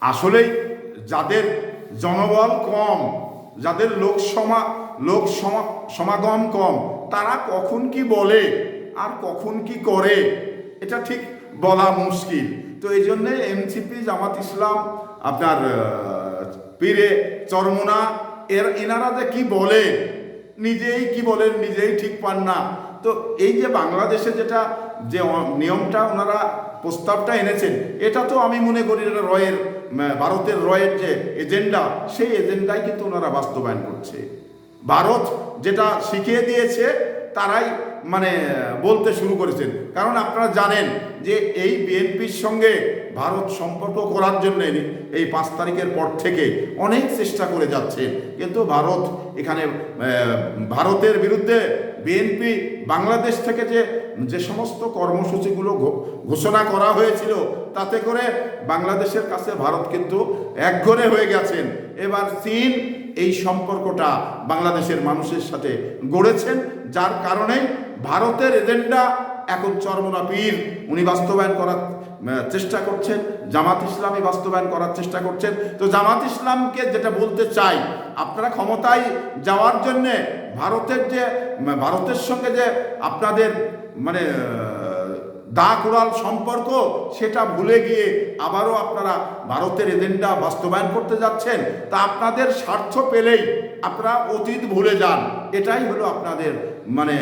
আসলেই যাদের জনবল কম, যাদের লোক সমা লোক সমা- সমাগম কম, তারা কখন কি বলে আর কখন কি করে, এটা ঠিক বলা মুশকিল। তো এই জন্যে এমসিপি জামাত ইসলাম, আপনার পীরে চরমোনা, এর, এনারা যে কি বলে নিজেই কি বলেন, নিজেই ঠিক পান না। তো এই যে বাংলাদেশে যেটা, যে নিয়মটা ওনারা প্রস্তাবটা এনেছেন, এটা তো আমি মনে করি এটা রয়ের ভারতের রয়ের যে এজেন্ডা, সেই এজেন্ডাই কিন্তু ওনারা বাস্তবায়ন করছে। ভারত যেটা শিখিয়ে দিয়েছে, তারাই মানে বলতে শুরু করেছেন। কারণ আপনারা জানেন যে এই বিএনপির সঙ্গে ভারত সম্পর্ক করার জন্য এই পাঁচ তারিখের পর থেকে অনেক চেষ্টা করে যাচ্ছে কিন্তু ভারত এখানে ভারতের বিরুদ্ধে বিএনপি বাংলাদেশ থেকে যে যে সমস্ত কর্মসূচিগুলো ঘোষণা করা হয়েছিল, তাতে করে বাংলাদেশের কাছে ভারত কিন্তু একঘরে হয়ে গেছেন। এবার চীন এই সম্পর্কটা বাংলাদেশের মানুষের সাথে গড়েছেন, যার কারণে ভারতের এজেন্ডা, এখন চরমনা পীর, উনি বাস্তবায়ন করার চেষ্টা করছেন। জামাত ইসলামী বাস্তবায়ন করার চেষ্টা করছেন। তো জামাত ইসলামকে যেটা বলতে চাই, আপনারা ক্ষমতায় যাওয়ার জন্যে ভারতের যে ভারতের সঙ্গে যে আপনাদের মানে দা কুড়াল সম্পর্ক, সেটা ভুলে গিয়ে আবারও আপনারা ভারতের এজেন্ডা বাস্তবায়ন করতে যাচ্ছেন, তা আপনাদের স্বার্থ পেলেই আপনারা অতীত ভুলে যান। এটাই হলো আপনাদের মানে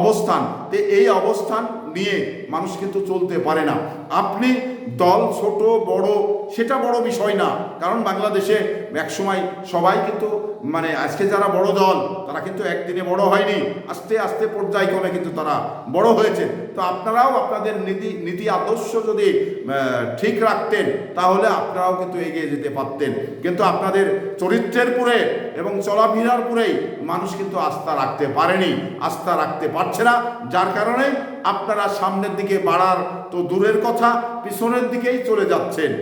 অবস্থান। তো এই অবস্থান নিয়ে মানুষ কিন্তু চলতে পারে না। আপনি দল ছোট, বড়, সেটা বড় বিষয় না। কারণ বাংলাদেশে একসময় সবাই কিন্তু মানে আজকে যারা বড় দল, তারা কিন্তু একদিনে বড় হয়নি। আস্তে আস্তে পর্যায়ক্রমে কিন্তু তারা বড় হয়েছে। তো আপনারাও আপনাদের নীতি নীতি আদর্শ যদি ঠিক রাখতেন, তাহলে আপনারাও কিন্তু এগিয়ে যেতে পারতেন। কিন্তু আপনাদের চরিত্রের পুরে এবং চলাফেরার পুরেই মানুষ কিন্তু আস্থা রাখতে পারেনি, আস্থা রাখতে পারছে না। যার কারণে আপনারা সামনের দিকে বাড়ার তো দূরের কথা পিছনের দিকেই চলে যাচ্ছেন।